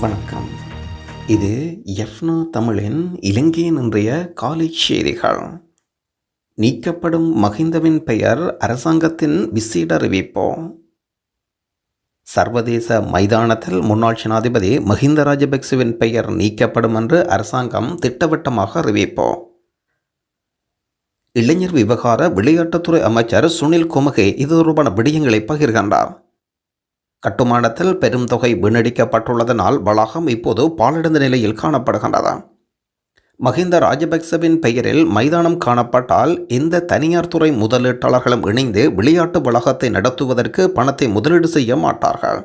வணக்கம். இது எஃப்னா தமிழின் இலங்கையின் இன்றைய காலை செய்திகள். நீக்கப்படும் மஹிந்தவின் பெயர் அரசாங்கத்தின் விசேட அறிவிப்போ. சர்வதேச மைதானத்தில் முன்னாள் ஜனாதிபதி மஹிந்த ராஜபக்சவின் பெயர் நீக்கப்படும் என்று அரசாங்கம் திட்டவட்டமாக அறிவிப்போ. இளைஞர் விவகார விளையாட்டுத்துறை அமைச்சர் சுனில் குமகே இது தொடர்பான விடயங்களை பகிர்கின்றார். கட்டுமானத்தில் பெரும் தொகை வீணடிக்கப்பட்டுள்ளதனால் வளாகம் இப்போது பாலடைந்த நிலையில் காணப்படுகின்றது. மஹிந்த ராஜபக்சவின் பெயரில் மைதானம் காணப்பட்டால் இந்த தனியார் துறை முதலீட்டாளர்களும் இணைந்து விளையாட்டு வளாகத்தை நடத்துவதற்கு பணத்தை முதலீடு செய்ய மாட்டார்கள்.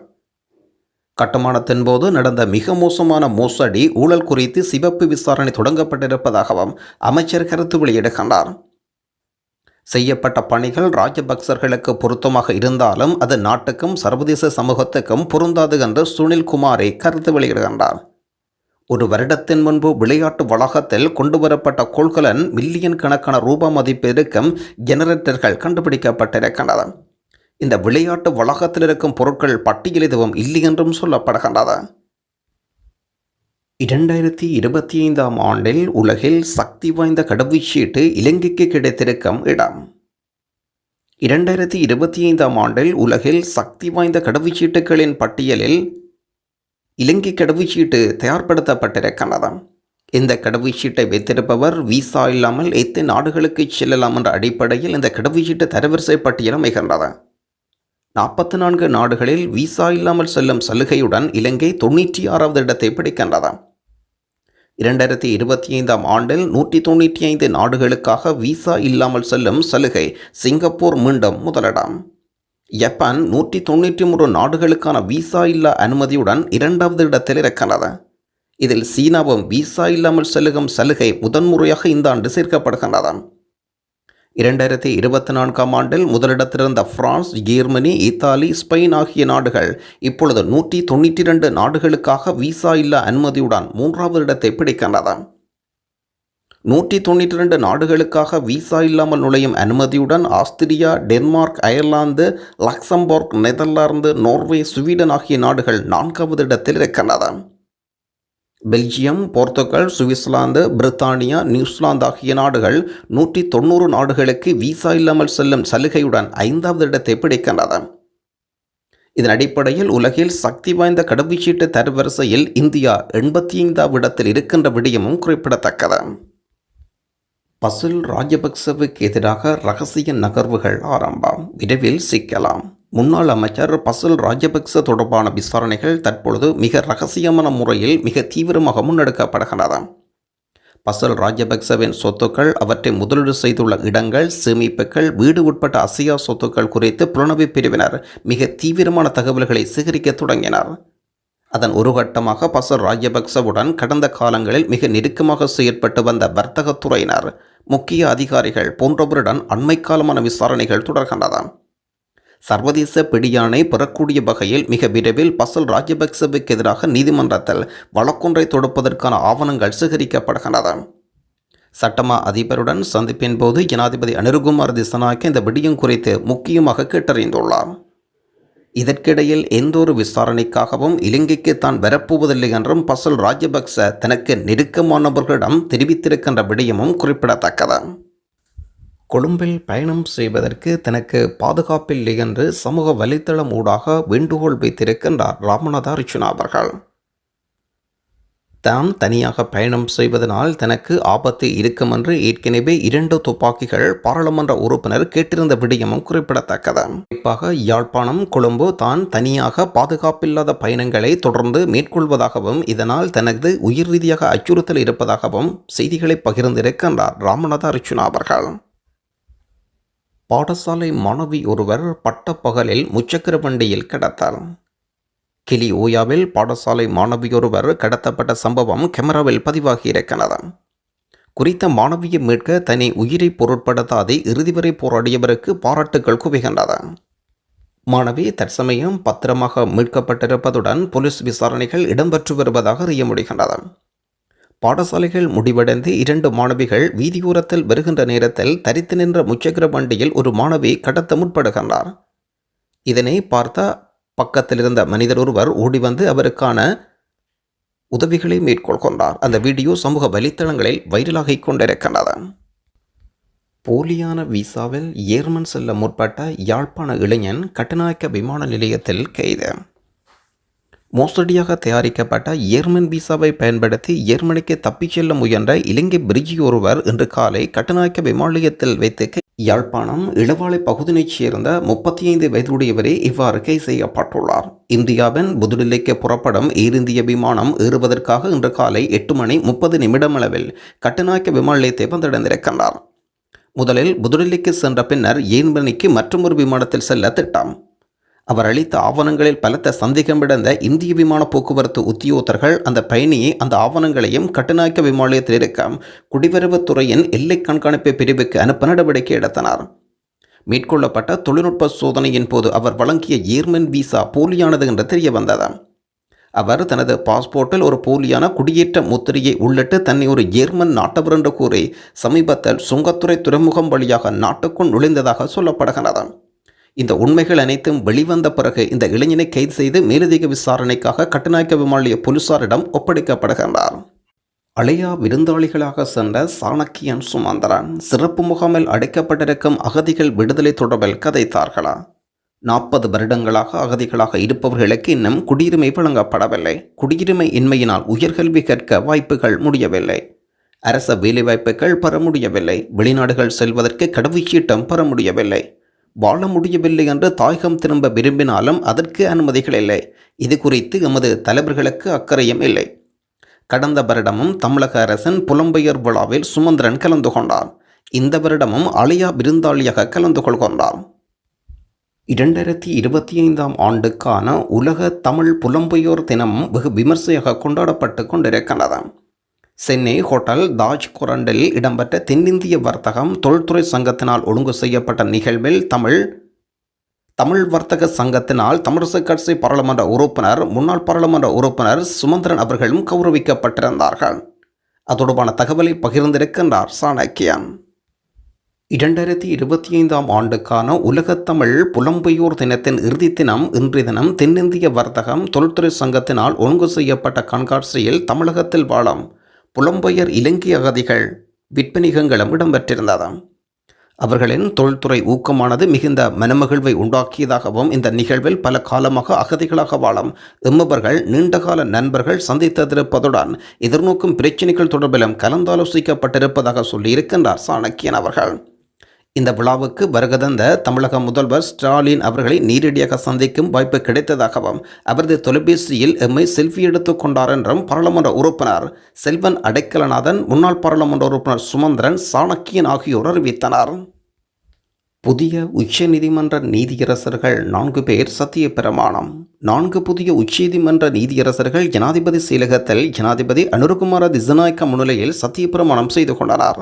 கட்டுமானத்தின் போது நடந்த மிக மோசமான மோசடி ஊழல் குறித்து சிவப்பு விசாரணை தொடங்கப்பட்டிருப்பதாகவும் அமைச்சர் கருத்து வெளியிடுகின்றார். செய்யப்பட்ட பணிகள் ராஜபக்சர்களுக்கு பொருத்தமாக இருந்தாலும் அது நாட்டுக்கும் சர்வதேச சமூகத்துக்கும் பொருந்தாது என்று சுனில் குமாரே கருத்து வெளியிடுகின்றார். ஒரு வருடத்தின் முன்பு விளையாட்டு வளாகத்தில் கொண்டுவரப்பட்ட கொள்கலன் மில்லியன் கணக்கான ரூபா மதிப்பு இருக்கும் ஜெனரேட்டர்கள் கண்டுபிடிக்கப்பட்டிருக்கின்றன. இந்த விளையாட்டு வளாகத்தில் இருக்கும் பொருட்கள் பட்டியல் எதுவும் இல்லை என்றும் சொல்லப்படுகின்றது. இரண்டாயிரத்தி இருபத்தி ஐந்தாம் ஆண்டில் உலகில் சக்தி வாய்ந்த கடவுச்சீட்டு இலங்கைக்கு கிடைத்திருக்கும் இடம். இரண்டாயிரத்தி இருபத்தி ஐந்தாம் ஆண்டில் உலகில் சக்தி வாய்ந்த கடவுச்சீட்டுகளின் பட்டியலில் இலங்கை கடவுச்சீட்டு தயார்படுத்தப்பட்டிருக்கிறது. இந்த கடவுச்சீட்டை வைத்திருப்பவர் விசா இல்லாமல் எத்தனை நாடுகளுக்கு செல்லலாம் என்ற அடிப்படையில் இந்த கடவுச்சீட்டு தரவரிசை பட்டியல் அமைகின்றது நாற்பத்தி நான்கு நாடுகளில் விசா இல்லாமல் செல்லும் சலுகையுடன் இலங்கை தொண்ணூற்றி ஆறாவது இடத்தை பிடிக்கின்றது. இரண்டாயிரத்தி இருபத்தி ஐந்தாம் ஆண்டில் நூற்றி தொண்ணூற்றி ஐந்து நாடுகளுக்காக விசா இல்லாமல் செல்லும் சலுகை சிங்கப்பூர் மீண்டும் முதலிடம். ஜப்பான் நூற்றி தொண்ணூற்றி மூன்று நாடுகளுக்கான விசா இல்லா அனுமதியுடன் இரண்டாவது இடத்தில் இருக்கிறது. இதில் சீனாவும் விசா இல்லாமல் செல்லும் சலுகை முதன்முறையாக இந்த ஆண்டு சேர்க்கப்படுகின்றது. இரண்டாயிரத்தி இருபத்தி நான்காம் ஆண்டில் முதலிடத்திலிருந்த பிரான்ஸ் ஜெர்மனி இத்தாலி ஸ்பெயின் ஆகிய நாடுகள் இப்பொழுது நூற்றி தொண்ணூற்றி ரெண்டு நாடுகளுக்காக விசா இல்லா அனுமதியுடன் மூன்றாவது இடத்தை பிடிக்கின்றது நூற்றி தொண்ணூற்றி ரெண்டு நாடுகளுக்காக விசா இல்லாமல் நுழையும் அனுமதியுடன் Austria Denmark Ireland Luxembourg Netherlands Norway Sweden ஆகிய நாடுகள் நான்காவது இடத்தில் இருக்கின்றன. பெல்ஜியம் போர்த்துகல் சுவிட்சர்லாந்து பிரித்தானியா நியூசிலாந்து ஆகிய நாடுகள் நூற்றி தொண்ணூறு நாடுகளுக்கு விசா இல்லாமல் செல்லும் சலுகையுடன் ஐந்தாவது இடத்தை பிடிக்கின்றன. இதன் அடிப்படையில் உலகில் சக்தி வாய்ந்த கடவுச்சீட்டு தரவரிசையில் இந்தியா எண்பத்தி ஐந்தாவது இடத்தில் இருக்கின்ற விடயமும் குறிப்பிடத்தக்கது. பசுல் ராஜபக்சவுக்கு எதிராக ரகசிய நகர்வுகள் ஆரம்பம். விரைவில் சிக்கலாம். முன்னாள் அமைச்சர் பசல் ராஜபக்ச தொடர்பான விசாரணைகள் தற்பொழுது மிக ரகசியமான முறையில் மிக தீவிரமாக முன்னெடுக்கப்படுகின்றன. பசல் ராஜபக்சவின் சொத்துக்கள் அவற்றை முதலீடு செய்துள்ள இடங்கள் சேமிப்புகள் வீடு உட்பட்ட அசியா சொத்துக்கள் குறித்து புலனவி பிரிவினர் மிக தீவிரமான தகவல்களை சேகரிக்க தொடங்கினர். அதன் ஒரு கட்டமாக பசல் ராஜபக்சவுடன் கடந்த காலங்களில் மிக நெருக்கமாக செயற்பட்டு வந்த வர்த்தகத்துறையினர் முக்கிய அதிகாரிகள் போன்றவருடன் அண்மை காலமான விசாரணைகள் தொடர்கின்றன. சர்வதேச பிடியானை பெறக்கூடிய வகையில் மிக விரைவில் பசல் ராஜபக்சவுக்கு எதிராக நீதிமன்றத்தில் வழக்கொன்றை தொடுப்பதற்கான ஆவணங்கள் சேகரிக்கப்படுகின்றன. சட்டமா அதிபருடன் சந்திப்பின் போது ஜனாதிபதி அனிருகுமார் திசநாயக்க இந்த விடியம் குறித்து முக்கியமாக கேட்டறிந்துள்ளார். இதற்கிடையில் எந்தொரு விசாரணைக்காகவும் இலங்கைக்கு தான் வரப்போவதில்லை என்றும் பசல் ராஜபக்ச தனக்கு நெருக்கமானவர்களிடம் தெரிவித்திருக்கின்ற விடயமும் குறிப்பிடத்தக்கது. கொழும்பில் பயணம் செய்வதற்கு தனக்கு பாதுகாப்பில்லை என்று சமூக வலைத்தளம் ஊடாக வேண்டுகோள் வைத்திருக்கின்றார் ராமநாத அர்ச்சுனா அவர்கள். தாம் தனியாக பயணம் செய்வதனால் தனக்கு ஆபத்து இருக்கும் என்று ஏற்கனவே இரண்டு துப்பாக்கிகள் பாராளுமன்ற உறுப்பினர் கேட்டிருந்த விடயமும் குறிப்பிடத்தக்கது. குறிப்பாக யாழ்ப்பாணம் கொழும்பு தான் தனியாக பாதுகாப்பில்லாத பயணங்களை தொடர்ந்து மேற்கொள்வதாகவும் இதனால் தனது உயிர் ரீதியாக அச்சுறுத்தல் இருப்பதாகவும் செய்திகளை பகிர்ந்திருக்கின்றார் ராமநாத அர்ச்சுனா அவர்கள். பாடசாலை மாணவி ஒருவர் பட்டப்பகலில் முச்சக்கர வண்டியில் கடத்தார். கிளி ஓயாவில் பாடசாலை மாணவியொருவர் கடத்தப்பட்ட சம்பவம் கேமராவில் பதிவாகியிருக்கிறது. குறித்த மாணவியை மீட்க தனி உயிரை பொருட்படுத்தாது இறுதி வரை போராடியவருக்கு பாராட்டுகள் குவிகின்றது மாணவி தற்சமயம் பத்திரமாக மீட்கப்பட்டிருப்பதுடன் போலீஸ் விசாரணைகள் இடம்பெற்று வருவதாக அறிய முடிகின்றது. பாடசாலைகள் முடிவடைந்து இரண்டு மாணவிகள் வீதியோரத்தில் வருகின்ற நேரத்தில் தரித்து நின்ற முச்சக்கர வண்டியில் ஒரு மாணவி கடத்த முற்படுகின்றார். இதனை பார்த்த பக்கத்தில் இருந்த மனிதர் ஒருவர் ஓடி வந்து அவருக்கான உதவிகளை மேற்கொள்கின்றார். அந்த வீடியோ சமூக வலைத்தளங்களில் வைரலாகிக் கொண்டிருக்கின்றது. போலியான விசாவில் ஏர்மன் செல்ல முற்பட்ட யாழ்ப்பாண இளைஞன் கட்டுநாயக்க விமான நிலையத்தில் கைது. மோசடியாக தயாரிக்கப்பட்ட ஏர்மன் விசாவை பயன்படுத்தி ஏர்மனிக்கு தப்பிச் செல்ல முயன்ற இலங்கை பிரிட்ஜி ஒருவர் இன்று காலை கட்டுநாயக்க விமானத்தில் வைத்து யாழ்ப்பாணம் இளவாலை பகுதியைச் சேர்ந்த முப்பத்தி ஐந்து வயதுடையவரே இவ்வாறு கை செய்யப்பட்டுள்ளார். இந்தியாவின் புதுடில்லிக்கு புறப்படும் ஏர் இந்திய விமானம் ஏறுவதற்காக இன்று காலை எட்டு மணி முப்பது நிமிடமளவில் கட்டுநாயக்க விமான நிலையத்தை வந்தடைந்திருக்கின்றார். முதலில் புதுடில்லிக்கு சென்ற பின்னர் ஏர்மனிக்கு மற்றொரு விமானத்தில் செல்ல திட்டம். அவர் அளித்த ஆவணங்களில் பலத்த சந்தேகமிடந்த இந்திய விமான போக்குவரத்து உத்தியோகத்தர்கள் அந்த பயணியை அந்த ஆவணங்களையும் கட்டுநாயக்க விமானத்தில் நிலையத்தில் இருக்க குடிவரவுத்துறையின் எல்லை கண்காணிப்பு பிரிவுக்கு அனுப்ப நடவடிக்கை எடுத்தனர். மேற்கொள்ளப்பட்ட தொழில்நுட்ப சோதனையின் போது அவர் வழங்கிய ஏர்மன் விசா போலியானது என்று தெரிய வந்தது அவர் தனது பாஸ்போர்ட்டில் ஒரு போலியான குடியேற்ற முத்திரையை உள்ளிட்டு தன்னை ஒரு ஏர்மன் நாட்டவர் என்று கூறி சமீபத்தில் சுங்கத்துறை துறைமுகம் வழியாக நாட்டுக்குள் நுழைந்ததாக சொல்லப்படுகிறது இந்த உண்மைகள் அனைத்தும் வெளிவந்த பிறகு இந்த இளைஞனை கைது செய்து மேலதிக விசாரணைக்காக கட்டுநாயக்க விமானிய போலீசாரிடம் ஒப்படைக்கப்படுகின்றார். அழையா விருந்தாளிகளாக சென்ற சாணக்கியன் சுமந்திரன் சிறப்பு முகாமில் அடைக்கப்பட்டிருக்கும் அகதிகள் விடுதலை தொடர்பில் கதைத்தார்களா? நாற்பது வருடங்களாக அகதிகளாக இருப்பவர்களுக்கு இன்னும் குடியுரிமை வழங்கப்படவில்லை. குடியுரிமை இன்மையினால் உயர்கல்வி கற்க வாய்ப்புகள் முடியவில்லை. அரச வேலைவாய்ப்புகள் பெற முடியவில்லை. வெளிநாடுகள் செல்வதற்கு கடவுச்சீட்டம் பெற முடியவில்லை. வாழ முடியவில்லை என்று தாயகம் திரும்ப விரும்பினாலும் அதற்கு அனுமதிகள் இல்லை. இது குறித்து எமது தலைவர்களுக்கு அக்கறையும் இல்லை. கடந்த வருடமும் தமிழக அரசின் புலம்பெயர் விழாவில் சுமந்திரன் கலந்து கொண்டார். இந்த வருடமும் அலியா விருந்தாளியாக கலந்து கொள்கின்றார். இரண்டாயிரத்தி இருபத்தி ஐந்தாம் ஆண்டுக்கான உலக தமிழ் புலம்பெயோர் தினம் வெகு விமர்சையாக கொண்டாடப்பட்டு கொண்டிருக்கிறது சென்னை ஹோட்டல் தாஜ் குரண்டில் இடம்பெற்ற தென்னிந்திய வர்த்தகம் தொழில்துறை சங்கத்தினால் ஒழுங்கு செய்யப்பட்ட நிகழ்வில் தமிழ் தமிழ் வர்த்தக சங்கத்தினால் தமிழரசு கட்சி பாராளுமன்ற உறுப்பினர் முன்னாள் பாராளுமன்ற உறுப்பினர் சுமந்திரன் அவர்களும் கௌரவிக்கப்பட்டிருந்தார்கள். அது தொடர்பான தகவலை பகிர்ந்திருக்கின்றார் சாணக்கியன். இரண்டாயிரத்தி இருபத்தி ஐந்தாம் ஆண்டுக்கான உலகத்தமிழ் புலம்பெயோர் தினத்தின் இறுதி தினம் இன்றைய தினம் தென்னிந்திய வர்த்தகம் தொழில்துறை சங்கத்தினால் ஒழுங்கு செய்யப்பட்ட கண்காட்சியில் தமிழகத்தில் வாழும் புலம்பெயர் இலங்கை அகதிகள் விற்பனிகங்களும் இடம்பெற்றிருந்ததாம். அவர்களின் தொழில்துறை ஊக்கமானது மிகுந்த மனமகிழ்வை உண்டாக்கியதாகவும் இந்த நிகழ்வில் பல காலமாக அகதிகளாக வாழும் எம்மவர்கள் நீண்டகால நண்பர்கள் சந்தித்திருப்பதுடன் எதிர்நோக்கும் பிரச்சினைகள் தொடர்பிலும் கலந்தாலோசிக்கப்பட்டிருப்பதாக சொல்லியிருக்கின்றார் சாணக்கியன் அவர்கள். இந்த விழாவுக்கு வருகதந்த தமிழக முதல்வர் ஸ்டாலின் அவர்களை நேரடியாக சந்திக்கும் வாய்ப்பு கிடைத்ததாகவும் அவரது தொலைபேசியில் எம்மை செல்ஃபி எடுத்துக் கொண்டார் என்றும் பாராளுமன்ற உறுப்பினர் செல்வன் அடைக்கலநாதன் முன்னாள் பாராளுமன்ற உறுப்பினர் சுமந்திரன் சாணக்கியன் ஆகியோர் அறிவித்தனர். புதிய உச்சநீதிமன்ற நீதியரசர்கள் நான்கு பேர் சத்திய பிரமாணம் நான்கு புதிய உச்சநீதிமன்ற நீதியரசர்கள் ஜனாதிபதி செயலகத்தில் ஜனாதிபதி அனுரகுமார திசநாயக்க முன்னிலையில் சத்திய பிரமாணம் செய்து கொண்டனர்.